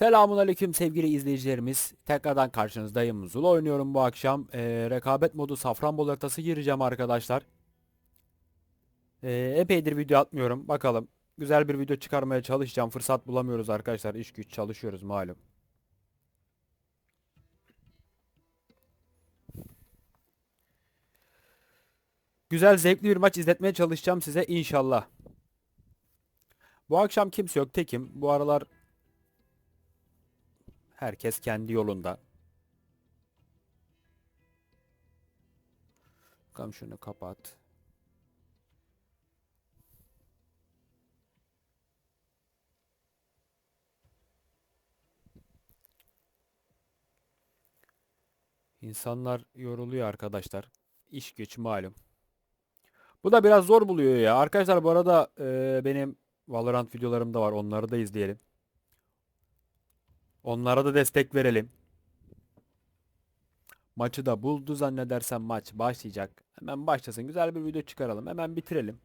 Selamun aleyküm sevgili izleyicilerimiz. Tekrardan karşınızdayım. Zula oynuyorum bu akşam. Ee, rekabet modu Safranbolu haritası gireceğim arkadaşlar. Ee, epeydir video atmıyorum. Bakalım. Güzel bir video çıkarmaya çalışacağım. Fırsat bulamıyoruz arkadaşlar. İş güç çalışıyoruz malum. Güzel zevkli bir maç izletmeye çalışacağım size inşallah. Bu akşam kimse yok tekim. Bu aralar Herkes kendi yolunda. Bakalım şunu kapat. İnsanlar yoruluyor arkadaşlar. İş güç malum. Bu da biraz zor buluyor ya. Arkadaşlar bu arada e, benim Valorant videolarım da var. Onları da izleyelim. Onlara da destek verelim. Maçı da buldu zannedersem maç başlayacak. Hemen başlasın. Güzel bir video çıkaralım. Hemen bitirelim.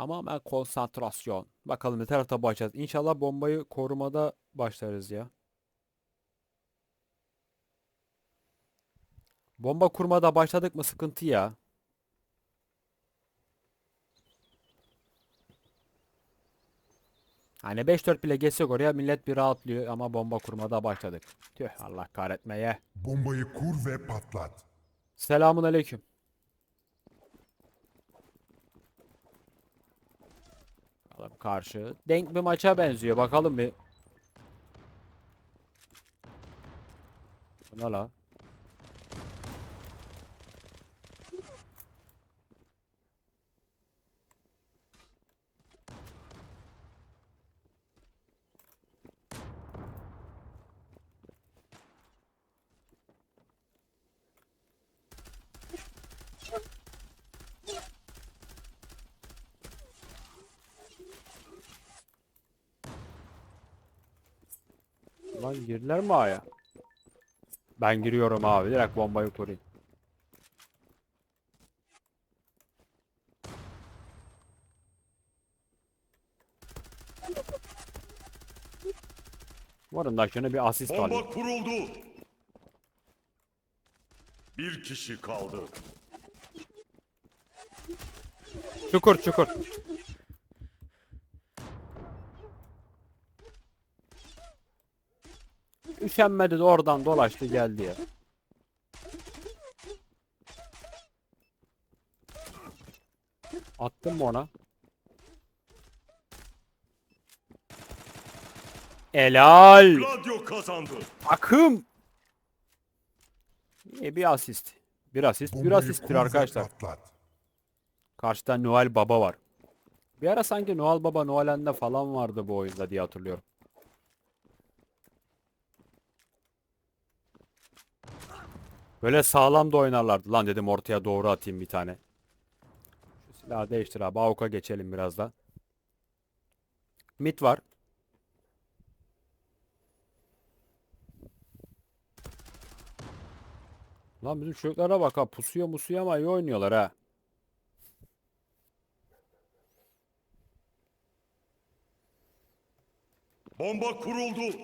Tamamen konsantrasyon. Bakalım ne tarafta başlayacağız. İnşallah bombayı korumada başlarız ya. Bomba kurmada başladık mı sıkıntı ya. Hani 5-4 bile geçsek oraya millet bir rahatlıyor ama bomba kurmada başladık. Tüh Allah kahretmeye. Bombayı kur ve patlat. Selamun aleyküm. Karşı. Denk bir maça benziyor. Bakalım bir. Ne la? Lan girdiler mi A'ya? Ben giriyorum abi. Direkt bombayı kurayım. Varın da şunu bir asist alayım. Bomba kuruldu. Bir kişi kaldı. Çukur çukur. Üşenmedi de oradan dolaştı geldi ya. Attım mı ona? Helal. Gladio kazandı. Akım. İyi bir asist. Bir asist, bir asisttir arkadaşlar. Karşıda Noel Baba var. Bir ara sanki Noel Baba Noelen'de falan vardı bu oyunda diye hatırlıyorum. Böyle sağlam da oynarlardı. Lan dedim ortaya doğru atayım bir tane. Şu silahı değiştir abi. Avuka geçelim biraz da. Mid var. Lan bizim çocuklara bak ha. Pusuyor musuyor ama iyi oynuyorlar ha. Bomba kuruldu.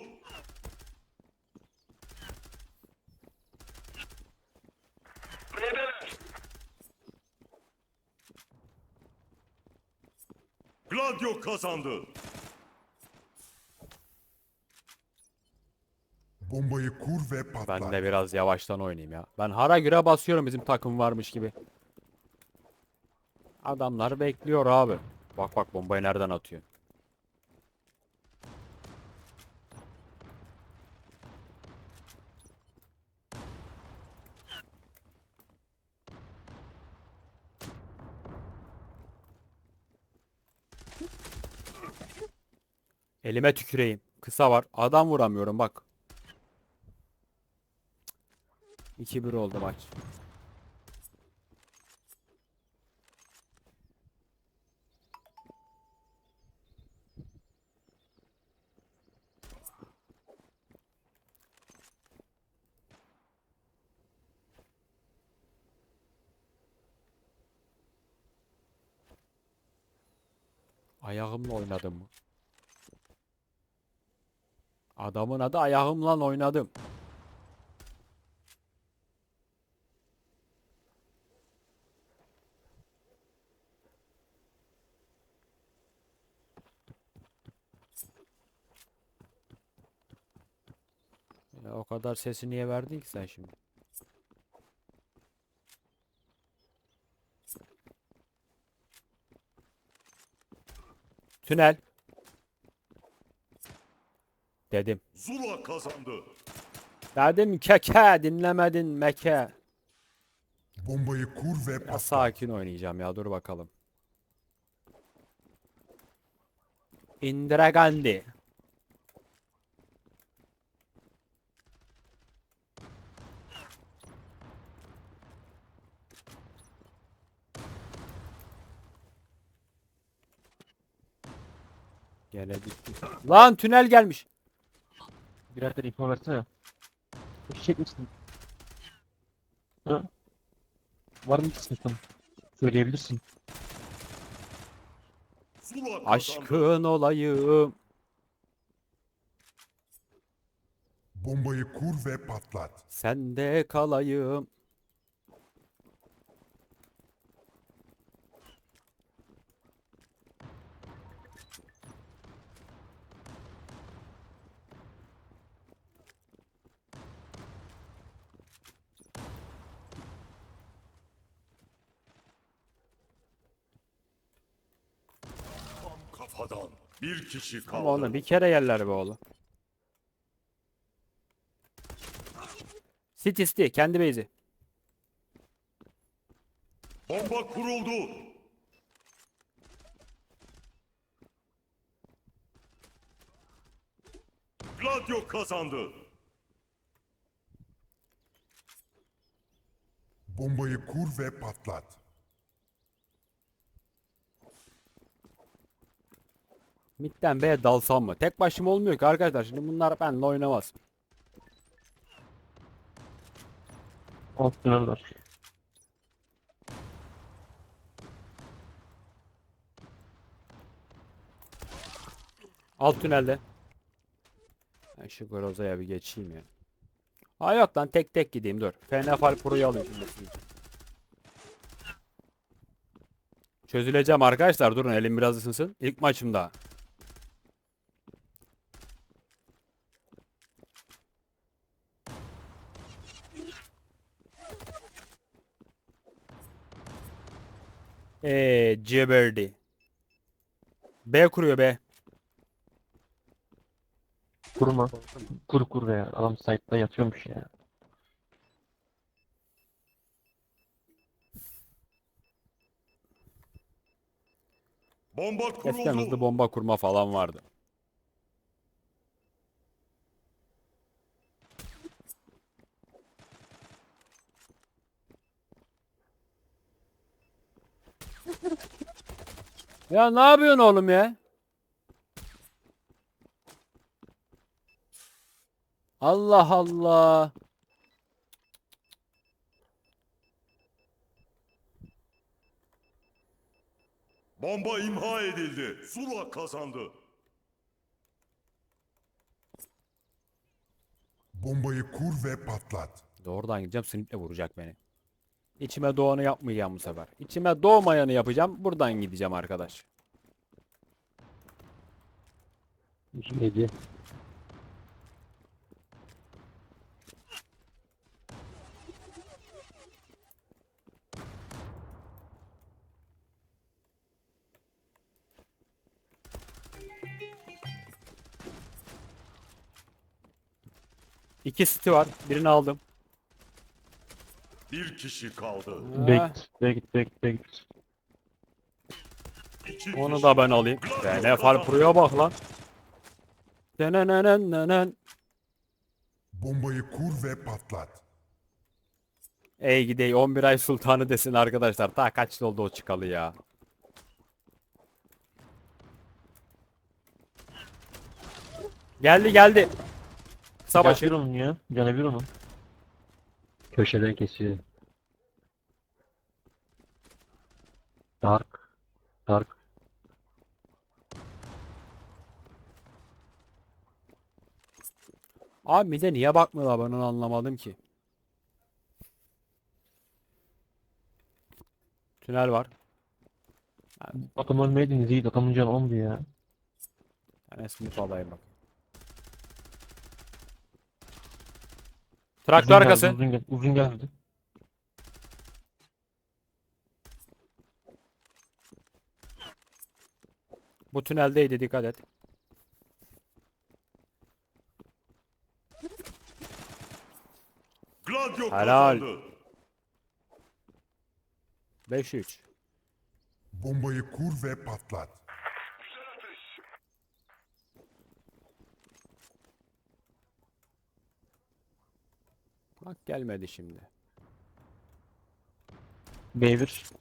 Gladio kazandı. Bombayı kur ve patlat. Ben de biraz yavaştan oynayayım ya. Ben hara güre basıyorum bizim takım varmış gibi. Adamlar bekliyor abi. Bak bak bombayı nereden atıyor. Elime tüküreyim. Kısa var. Adam vuramıyorum bak. 2-1 oldu maç. Ayağımla oynadım. Adamın adı ayağımla oynadım. Ya o kadar sesi niye verdin ki sen şimdi? Tünel. Dedim. Zula kazandı. Dedim keke dinlemedin meke. Bombayı kur ve Ya patlat. sakin oynayacağım ya dur bakalım. Indira Gandhi. Bitti. Lan tünel gelmiş. Birader info versene. Eşek misin? Ha? Var mı sıkıntın? Söyleyebilirsin. Aşkın olayım. Bombayı kur ve patlat. Sende kalayım. Kafadan. Bir kişi kaldı. Ama onu bir kere yerler be oğlum. City City kendi base'i. Bomba kuruldu. Gladio kazandı. Bombayı kur ve patlat. Midden B'ye dalsam mı? Tek başıma olmuyor ki arkadaşlar. Şimdi bunlar benimle oynamaz. Alt var. Alt tünelde. Ben şu Groza'ya bir geçeyim ya. Ha yok lan tek tek gideyim dur. Fenefal Pro'yu alayım şimdi. Çözüleceğim arkadaşlar durun elim biraz ısınsın. İlk maçımda. Eee geberdi. B kuruyor B. Kurma. Kur kur ya. Adam site'da yatıyormuş ya. Bomba Eskiden hızlı kuruldu. bomba kurma falan vardı. Ya ne yapıyorsun oğlum ya? Allah Allah. Bomba imha edildi. Zula kazandı. Bombayı kur ve patlat. Doğrudan gideceğim sniple vuracak beni. İçime doğanı yapmayacağım bu sefer. İçime doğmayanı yapacağım. Buradan gideceğim arkadaş. Yedi. İki city var. Birini aldım. Bir kişi kaldı. Bek Ah, git. Bek git. İki Onu da ben alayım. Nefal Pro'ya bak lan. Denenenenen. Bombayı kur ve patlat. Ey gidey 11 ay sultanı desin arkadaşlar. Ta kaç yıl oldu o çıkalı ya. Geldi geldi. Kısa başı. bir onun ya. Canı bir onun. Köşeden kesiyor. Dark. Dark. Abi bir de niye bakmıyorlar ben onu anlamadım ki. Tünel var. Yani, Adamın Made in Z, adamın canı 10 ya. Ben eski mutlu bak. Traktör Uzun geldi, arkası. Uzun, gel uzun geldi. Bu tüneldeydi dikkat et. Gladio Helal. kazandı. 5-3. Bombayı kur ve patlat. Bak gelmedi şimdi. B1.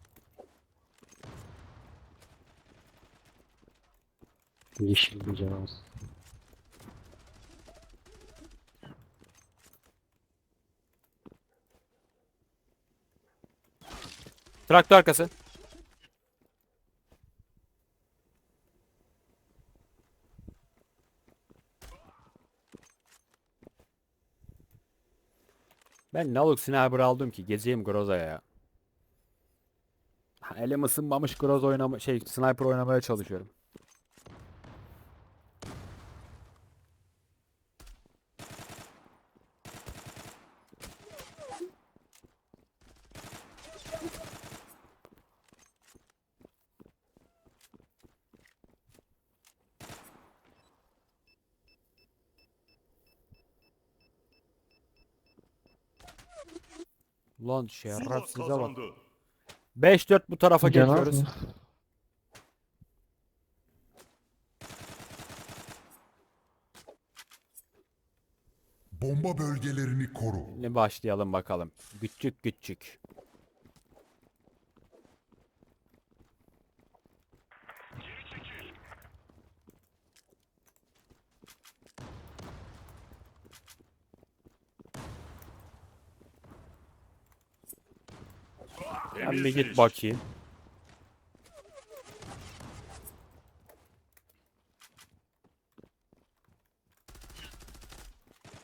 Yeşil bir canımız. Traktör arkası. Ben Naluk Sniper aldım ki gezeyim Groza'ya ya. Elim ısınmamış Groza oynama şey Sniper oynamaya çalışıyorum. Lan şerefsize bak. kazandı. 5-4 bu tarafa az geçiyoruz. mı? Bomba bölgelerini koru. Şimdi başlayalım bakalım. Küçük küçük. Ben bir git bakayım.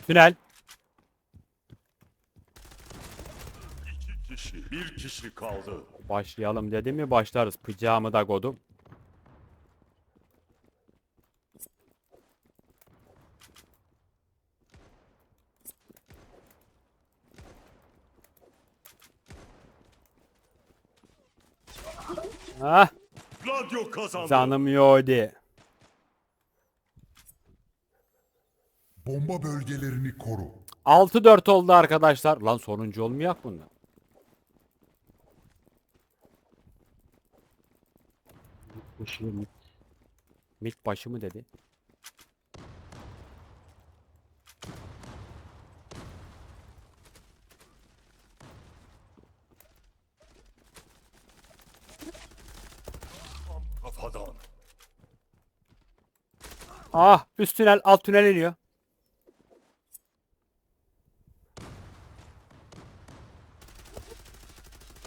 Tünel. İki kişi, bir kişi kaldı. Başlayalım dedi mi başlarız. Pıcağımı da kodum. Ah, Gladio kazandı. canım yodi. Bomba bölgelerini koru. 6-4 oldu arkadaşlar. Lan sonuncu olmayak bunda. Yeşil. Mid başı mı dedi? Kafadan. Ah üst tünel alt tünel iniyor.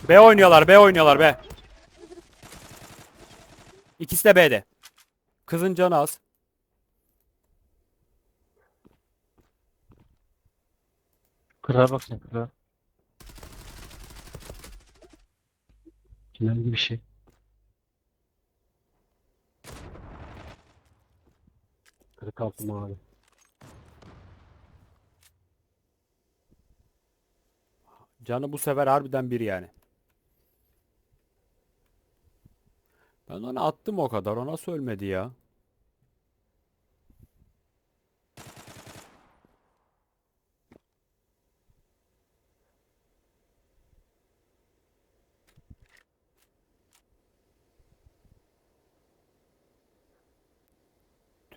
B oynuyorlar B oynuyorlar B. İkisi de B'de. Kızın canı az. Kırağa bak sen kırağa. Tünel gibi şey. Kırık altı mavi. Canı bu sefer harbiden bir yani. Ben ona attım o kadar. O nasıl ölmedi ya?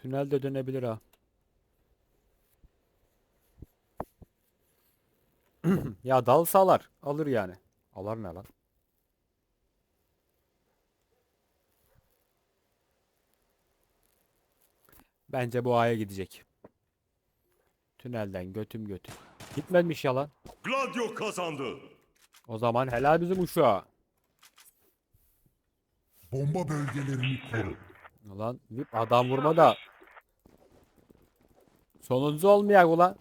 Tünel de dönebilir ha. Ya dalsa alar. Alır yani. Alar ne lan? Bence bu A'ya gidecek. Tünelden götüm götüm. Gitmemiş yalan. Gladio kazandı. O zaman helal bizim uşağa. Bomba bölgelerini koru. Ulan VIP adam vurma da. Sonuncu olmayak ulan.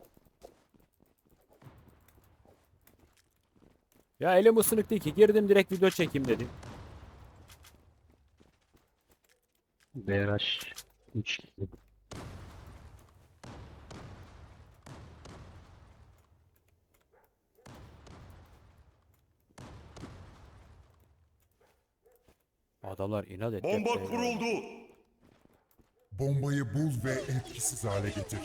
Ya elim ısınık değil ki. Girdim direkt video çekeyim dedim. BRH 3 Adamlar inat etti. Bomba kuruldu. Bombayı bul ve etkisiz hale getir.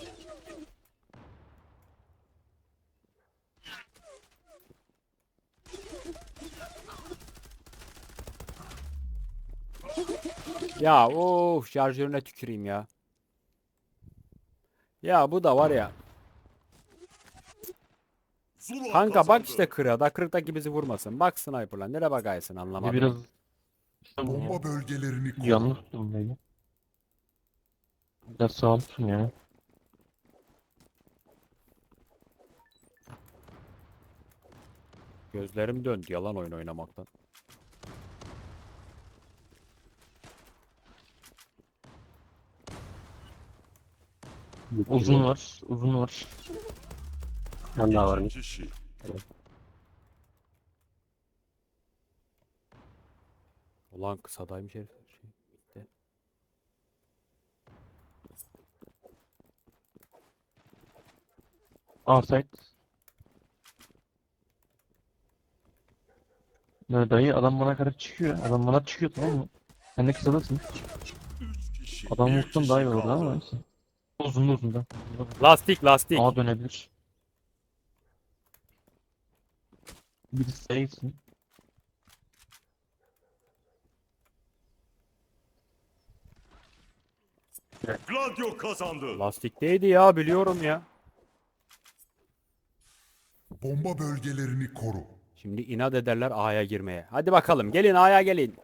Ya of şarjörüne tüküreyim ya. Ya bu da var ya. Zula Kanka bak işte kırığa da kırıktaki bizi vurmasın. Bak sniper'la nereye bakaysın anlamadım. biraz Bomba bölgelerini koru. yanlış beni. Biraz sağ olsun ya. Gözlerim döndü yalan oyun oynamaktan. Uzun var, uzun var. Ben daha varım. kişi. Ulan kısadaymış herif. Şey, bitti. Outside. Ne dayı adam bana kadar çıkıyor. Adam bana çıkıyor tamam mı? Sen de kısadasın. Üç kişi. Adam Bir vursun kişi daha iyi olur kaldı. ama neyse. Uzun uzun da. Lastik lastik. A dönebilir. Birisi sayılsın. Gladio kazandı. Lastikteydi ya biliyorum ya. Bomba bölgelerini koru. Şimdi inat ederler A'ya girmeye. Hadi bakalım gelin A'ya gelin.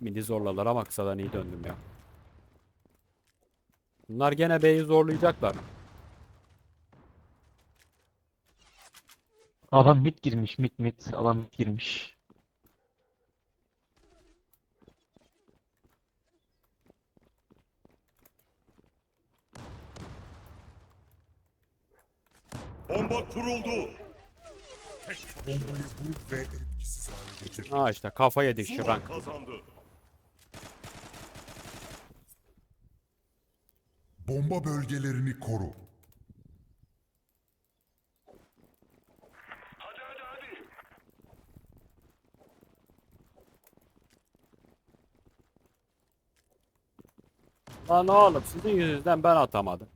Midi zorladılar ama kısadan iyi döndüm ya. Bunlar gene B'yi zorlayacaklar. Adam mid girmiş mid mid. Adam mid girmiş. Bomba kuruldu. Bombayı bul ve etkisiz hale getir. Ha işte kafa yedik Zula şırank. kazandı. Bomba bölgelerini koru. Lan oğlum sizin yüzünüzden ben atamadım.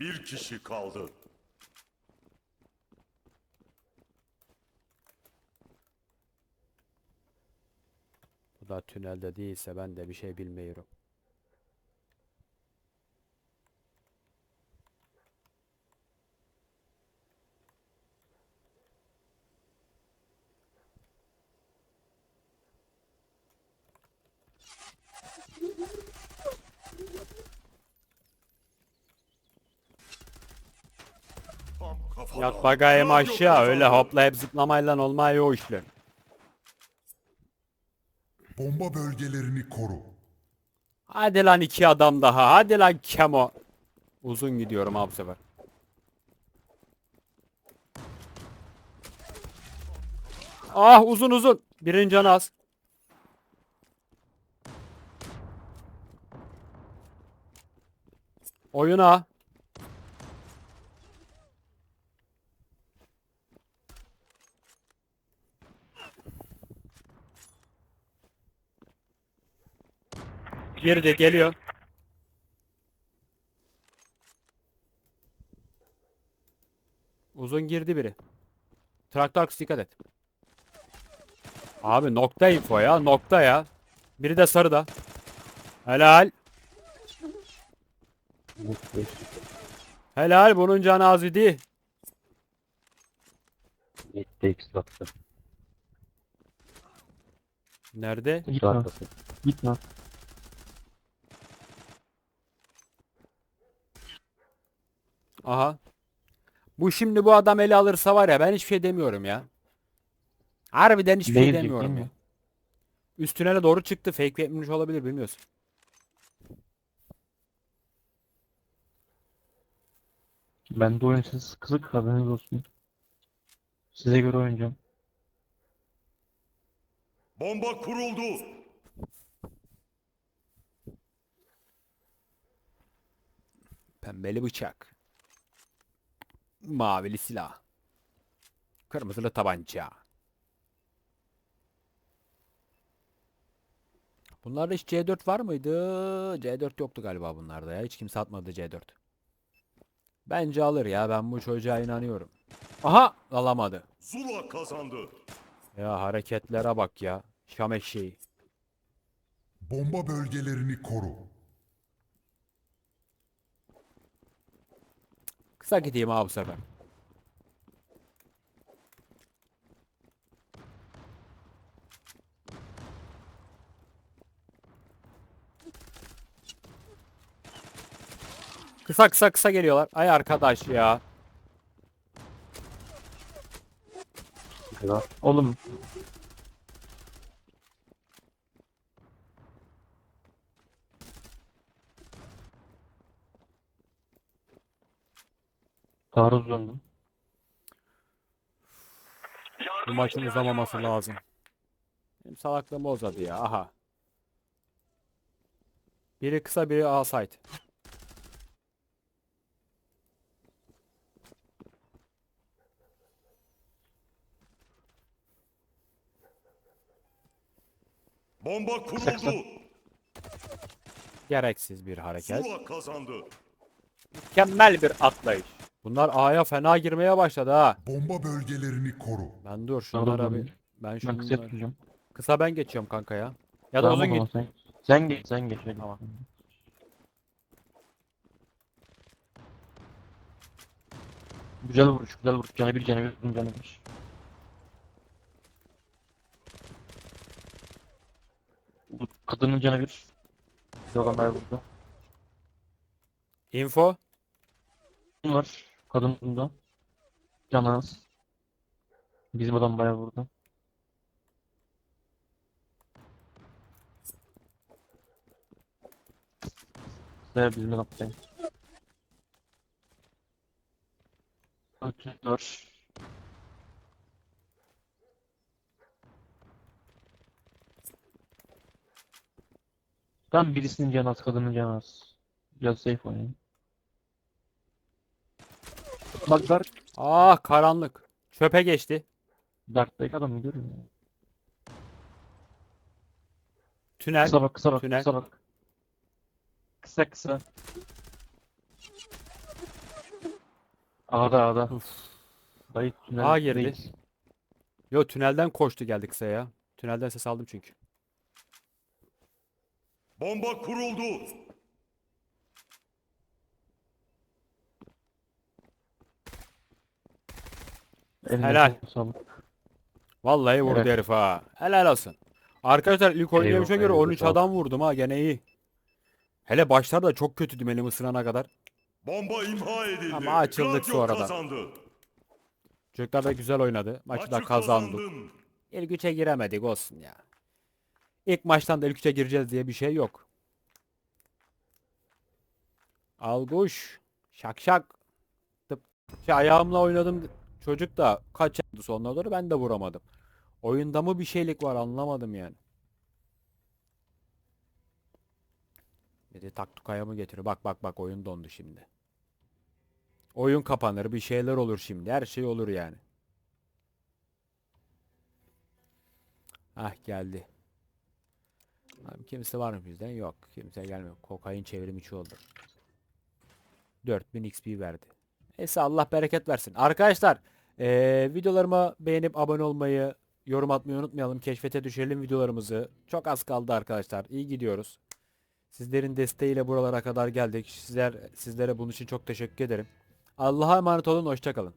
Bir kişi kaldı. Bu da tünelde değilse ben de bir şey bilmiyorum. Bakayım Gladio aşağı öyle hoplayıp zıplamayla olmuyor o işler. Bomba bölgelerini koru. Hadi lan iki adam daha. Hadi lan Kemo. Uzun gidiyorum abi bu sefer. Ah uzun uzun. Birinci canı az. Oyuna. Girdi geliyor. Uzun girdi biri. Traktör dikkat et. Abi nokta info ya nokta ya. Biri de sarıda. Helal. Helal bunun canı az idi. X baktı. Nerede? Git lan. Git lan. Aha. Bu şimdi bu adam ele alırsa var ya ben hiçbir şey demiyorum ya. Harbiden hiçbir şey Değil, demiyorum değil ya. Üst tünele doğru çıktı. Fake yapmış olabilir bilmiyorsun. Bende oyunsuz kızık haberiniz olsun. Size göre oynayacağım. Bomba kuruldu. Pembeli bıçak. Mavili silah. Kırmızılı tabanca. Bunlarda hiç C4 var mıydı? C4 yoktu galiba bunlarda ya. Hiç kimse atmadı C4. Bence alır ya. Ben bu çocuğa inanıyorum. Aha! Alamadı. Zula kazandı. Ya hareketlere bak ya. Şam eşeği. Bomba bölgelerini koru. Kısa gideyim abi bu sefer. Kısa kısa kısa geliyorlar. Ay arkadaş ya. Oğlum taarruz döndüm. Bu maçın uzamaması lazım. Benim salaklığım uzadı ya. Aha. Biri kısa biri outside. Bomba kuruldu. Gereksiz bir hareket. Zula kazandı. Mükemmel bir atlayış. Bunlar A'ya fena girmeye başladı ha. Bomba bölgelerini koru. Ben dur şunlara bir. Ben Ben kısa yapacağım. Kısa ben geçiyorum kanka ya. Ya da Tamam, uzun tamam, git. Sen, sen geç sen geç hadi. Tamam. Güzel vuruş güzel vuruş. Canı bir canı bir canı bir. Bu kadının canı bir. Siz adamlar burada. Info. Bunlar kadın bunda. Canınız. Bizim adam bayağı vurdu. Ve bizim adam şey. bayağı. 34 Tam birisinin canı az, kadının canı az. Biraz safe oynayın. Bak Dark. Ah karanlık. Çöpe geçti. Dark'taki adamı görüyor musun? Tünel. Kısa bak, kısa bak, Tünel. kısa bak. Kısa kısa. Ağda ağda. Uf. Dayı tünel. Ağa girdi. Yo tünelden koştu geldi kısa ya. Tünelden ses aldım çünkü. Bomba kuruldu. Eline Helal. sağlık. Vallahi vurdu Evet. herif ha. Helal olsun. Arkadaşlar ilk oynayışa göre eyvallah, 13 sağ ol. adam vurdum ha gene iyi. Hele başlarda çok kötüydüm elimi ısırana kadar. Bomba imha edildi. Ama açıldık Gladio sonradan. kazandı. Çocuklar da güzel oynadı. Maçı da Maçı kazandık. kazandın. İlk üçe giremedik olsun ya. İlk maçtan da ilk üçe gireceğiz diye bir şey yok. Alguş. Şak şak. Tıp. Şey, ayağımla oynadım. Çocuk da kaç yaptı sonuna doğru ben de vuramadım. Oyunda mı bir şeylik var anlamadım yani. Bir de taktukaya mı getiriyor? Bak bak bak oyun dondu şimdi. Oyun kapanır bir şeyler olur şimdi. Her şey olur yani. Ah geldi. Abi kimse var mı bizden? Yok. Kimse gelmiyor. Kokain çevrim içi oldu. 4000 XP verdi. Neyse Allah bereket versin. Arkadaşlar eee, videolarıma beğenip abone olmayı, yorum atmayı unutmayalım. Keşfete düşürelim videolarımızı. Çok az kaldı arkadaşlar. İyi gidiyoruz. Sizlerin desteğiyle buralara kadar geldik. Sizler sizlere bunun için çok teşekkür ederim. Allah'a emanet olun. Hoşçakalın.